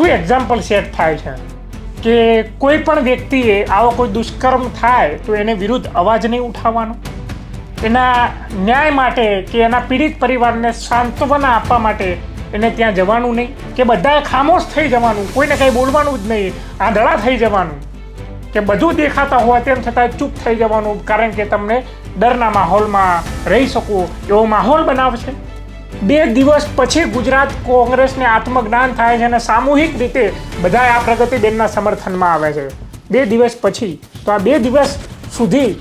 શું example set થાય છે? કે કોઈ પણ વ્યક્તિએ આવો કોઈ દુષ્કર્મ થાય, તો એને વિરુદ્ધ અવાજ નહીં ઉઠાવવાનો? એના ન્યાય માટે કે એના પીડિત પરિવારને સાંત્વના આપવા માટે એને ત્યાં જવાનું નહીં? કે બધાએ ખામોશ થઈ જવાનું? કોઈને કંઈ બોલવાનું જ નહીં. આંધળા થઈ જવાનું? કે બધું દેખાતા હોય તેમ છતાં ચૂપ થઈ જવાનું? કારણ કે તમને ડરના માહોલમાં રહી શકો એવો માહોલ બનાવશે? બે દિવસ પછી ગુજરાત કોંગ્રેસને આત્મજ્ઞાન થાય છે અને સામૂહિક રીતે બધા આ પ્રગતિબેનના સમર્થનમાં આવે છે. બે દિવસ પછી. તો આ બે દિવસ સુધી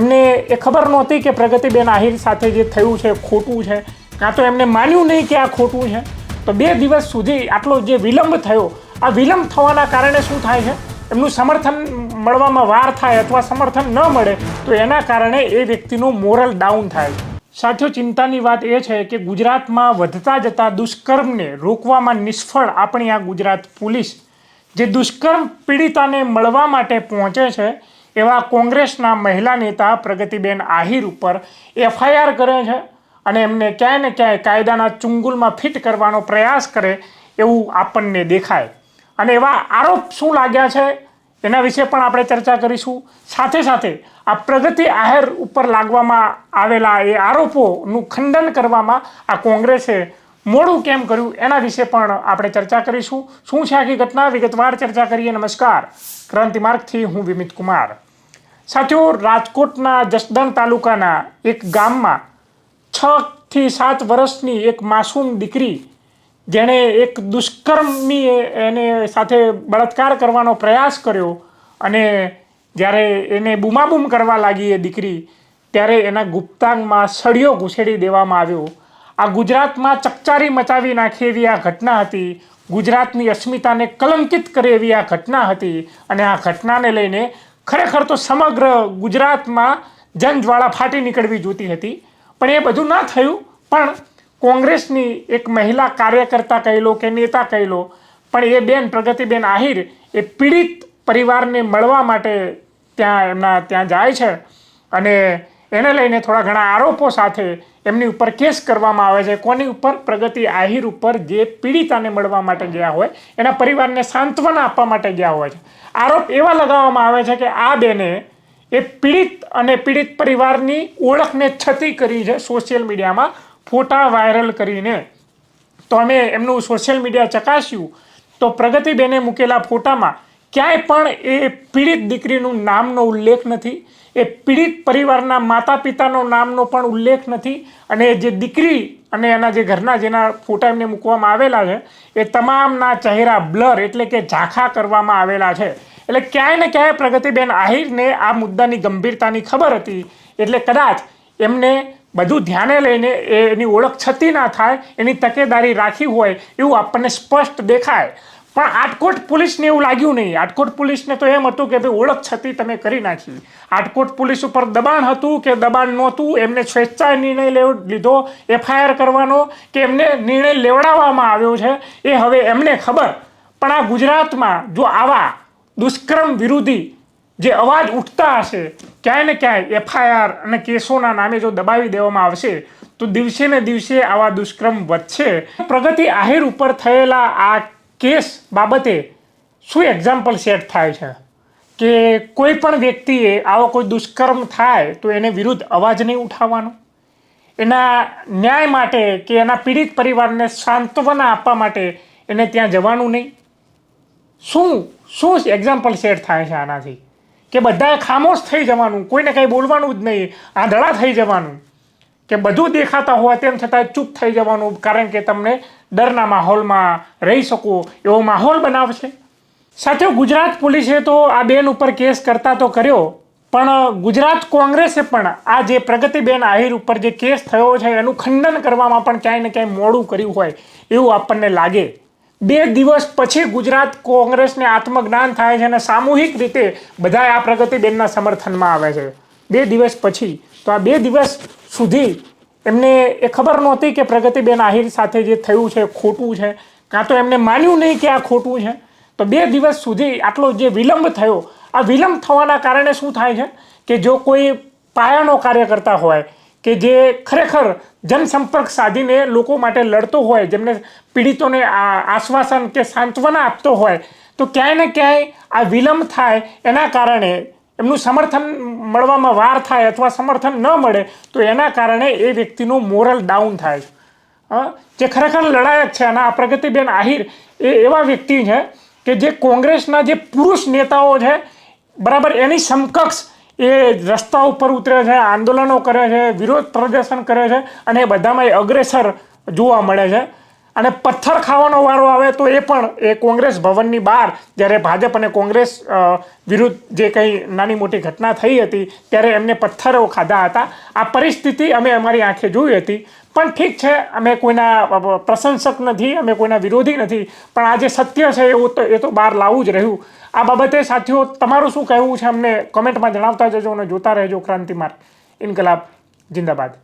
એમને એ ખબર નહોતી કે પ્રગતિબેન આહિર સાથે જે થયું છે, ખોટું છે. કાં તો એમને માન્યું નહીં કે આ ખોટું છે. તો બે દિવસ સુધી આટલો જે વિલંબ થયો, આ વિલંબ થવાના કારણે શું થાય છે? એમનું સમર્થન મળવામાં વાર થાય અથવા સમર્થન ન મળે, તો એના કારણે એ વ્યક્તિનું મોરલ ડાઉન થાય સાથીઓ, ચિંતાની વાત એ છે કે ગુજરાતમાં વધતા જતા દુષ્કર્મને રોકવામાં નિષ્ફળ આપણી આ ગુજરાત પોલીસ. જે દુષ્કર્મ પીડિતાને મળવા માટે પહોંચે છે, એવા કોંગ્રેસના મહિલા નેતા પ્રગતિબેન આહિર ઉપર એફઆઈઆર કરે છે અને એમને ક્યાંય ને ક્યાંય કાયદાના ચુંગુલમાં ફિટ કરવાનો પ્રયાસ કરે એવું આપણને દેખાય. અને એવા આરોપ શું લાગ્યા છે? એના વિશે પણ આપણે ચર્ચા કરીશું. સાથે સાથે આ પ્રગતિ આહેર ઉપર લાગવામાં આવેલા એ આરોપોનું ખંડન કરવામાં આ કોંગ્રેસે મોડું કેમ કર્યું એના વિશે પણ આપણે ચર્ચા કરીશું. શું છે આખી ઘટના? વિગતવાર ચર્ચા કરીએ. નમસ્કાર. ક્રાંતિ માર્ગથી હું વિમિત કુમાર. સાથીઓ, રાજકોટના જસદણ તાલુકાના એક ગામમાં છ થી સાત વર્ષની એક માસૂમ દીકરી જેણે એક દુષ્કર્મની એને સાથે બળાત્કાર કરવાનો પ્રયાસ કર્યો અને જ્યારે એને બૂમાબૂમ કરવા લાગી એ દીકરી, ત્યારે એના ગુપ્તાંગમાં સળિયો ઘૂસેડી દેવામાં આવ્યો. આ ગુજરાતમાં ચકચારી મચાવી નાખી એવી આ ઘટના હતી. ગુજરાતની અસ્મિતાને કલંકિત કરે એવી આ ઘટના હતી અને આ ઘટનાને લઈને ખરેખર તો સમગ્ર ગુજરાતમાં જનજ્વાળા ફાટી નીકળવી જોતી હતી. પણ એ બધું ના થયું. પણ કોંગ્રેસની એક મહિલા કાર્યકર્તા કહી લો કે નેતા કહી લો પણ એ બેન પ્રગતિબેન આહિર, એ પીડિત પરિવારને મળવા માટે ત્યાં એમના ત્યાં જાય છે. અને એને લઈને થોડા ઘણા આરોપો સાથે એમની ઉપર કેસ કરવામાં આવે છે. કોની ઉપર? પ્રગતિ આહિર ઉપર, જે પીડિતાને મળવા માટે ગયા હોય, એના પરિવારને સાંત્વના આપવા માટે ગયા હોય છે. આરોપ એવા લગાવવામાં આવે છે કે આ બેને એ પીડિત અને પીડિત પરિવારની ઓળખને છતી કરી છે સોશિયલ મીડિયામાં. ફોટા વાયરલ કરીને તો અમે એમનું સોશિયલ મીડિયા ચકાસ્યું તો પ્રગતિબેને મૂકેલા ફોટામાં ક્યાંય પણ એ પીડિત દીકરીનું નામનો ઉલ્લેખ નથી, એ પીડિત પરિવારના માતા પિતાનો નામનો પણ ઉલ્લેખ નથી અને જે દીકરી અને એના જે ઘરના જેના ફોટા એમને મૂકવામાં આવેલા છે, એ તમામના ચહેરા બ્લર એટલે કે ઝાંખા કરવામાં આવેલા છે. એટલે ક્યાંય ને ક્યાંય પ્રગતિબેન આહિરને આ મુદ્દાની ગંભીરતાની ખબર હતી. એટલે કદાચ એમને બધું ધ્યાને લઈને એની ઓળખ છતી ના થાય, એની તકેદારી રાખી હોય એવું આપણને સ્પષ્ટ દેખાય. પણ આટકોટ પોલીસને એવું લાગ્યું નહીં. આટકોટ પોલીસને તો એમ હતું કે ભાઈ, ઓળખ છતી તમે કરી નાખી. આટકોટ પોલીસ ઉપર દબાણ હતું કે દબાણ નહોતું? એમને સ્વેચ્છાએ નિર્ણય લેવ લીધો, એફઆઈઆર કરવાનો, કે એમને નિર્ણય લેવડાવવામાં આવ્યો છે? એ હવે એમને ખબર. પણ આ ગુજરાતમાં જો આવા દુષ્કર્મ વિરોધી જે અવાજ ઉઠતા હશે, ક્યાંય ને ક્યાંય એફઆઈઆર અને કેસોના નામે જો દબાવી દેવામાં આવશે, તો દિવસે ને દિવસે આવા દુષ્કર્મ વધશે. પ્રગતિ આહિર ઉપર થયેલા આ કેસ બાબતે શું એક્ઝામ્પલ સેટ થાય છે? કે કોઈ પણ વ્યક્તિએ આવો કોઈ દુષ્કર્મ થાય, તો એને વિરુદ્ધ અવાજ નહીં ઉઠાવવાનો? એના ન્યાય માટે કે એના પીડિત પરિવારને સાંત્વના આપવા માટે એને ત્યાં જવાનું નહીં? શું શું એક્ઝામ્પલ સેટ થાય છે આનાથી? કે બધાએ ખામોશ થઈ જવાનું, કોઈને કંઈ બોલવાનું જ નહીં, આંધળા થઈ જવાનું. કે બધું દેખાતા હોવા તેમ છતાં ચૂપ થઈ જવાનું, કારણ કે તમને ડરના માહોલમાં રહી શકો, એવો માહોલ બનાવશે. સાથે ગુજરાત પોલીસે તો આ બેન ઉપર કેસ કરતા તો કર્યો, પણ ગુજરાત કોંગ્રેસે પણ આ જે પ્રગતિબેન આહિર ઉપર જે કેસ થયો છે, એનું ખંડન કરવામાં પણ ક્યાંય ને ક્યાંય મોડું કર્યું હોય, એવું આપણને લાગે. બે દિવસ પછી ગુજરાત કોંગ્રેસને આત્મજ્ઞાન થાય છે અને સામૂહિક રીતે બધા આ પ્રગતિબેનના સમર્થનમાં આવે છે. બે દિવસ પછી. તો આ બે દિવસ સુધી એમને એ ખબર નહોતી કે પ્રગતિબેન આહિર સાથે જે થયું છે, ખોટું છે. કાં તો એમને માન્યું નહીં કે આ ખોટું છે. તો બે દિવસ સુધી આટલો જે વિલંબ થયો, આ વિલંબ થવાના કારણે શું થાય છે? કે જો કોઈ પાયાનો કાર્ય કરતા હોય કે જે ખરેખર જનસંપર્ક સાધીને લોકો માટે લડતો હોય, જેમને પીડિતોને આશ્વાસન કે સાંત્વના આપતો હોય, તો ક્યાંય ને ક્યાંય આ વિલંબ થાય એના કારણે એમનું સમર્થન મળવામાં વાર થાય અથવા સમર્થન ન મળે, તો એના કારણે એ વ્યક્તિનું મોરલ ડાઉન થાય છે? જે ખરેખર લડાયક છે અને આ પ્રગતિબેન આહિર એ એવા વ્યક્તિ છે કે જે કોંગ્રેસના જે પુરુષ નેતાઓ છે, બરાબર એની સમકક્ષ એ રસ્તા ઉપર ઉતરે છે, આંદોલનો કરે છે, વિરોધ પ્રદર્શન કરે છે અને એ બધામાં એ અગ્રેસર જોવા મળે છે. અને પથ્થર ખાવાનો વારો આવે તો એ પણ એ કોંગ્રેસ ભવનની બહાર, જ્યારે ભાજપ અને કોંગ્રેસ વિરુદ્ધ જે કંઈ નાની મોટી ઘટના થઈ હતી, ત્યારે એમને પથ્થરો ખાધા હતા. આ પરિસ્થિતિ અમે અમારી આંખે જોઈ હતી. પણ ઠીક છે, અમે કોઈના પ્રશંસક નથી, અમે કોઈના વિરોધી નથી, પણ આ જે સત્ય છે એવું તો એ તો બહાર લાવવું જ રહ્યું. આ બાબતે સાથીઓ, તમારું શું કહેવું છે અમને કમેન્ટમાં જણાવતા જજો અને જોતા રહેજો ક્રાંતિમાર્ગ. ઇન્કલાબ, જિંદાબાદ.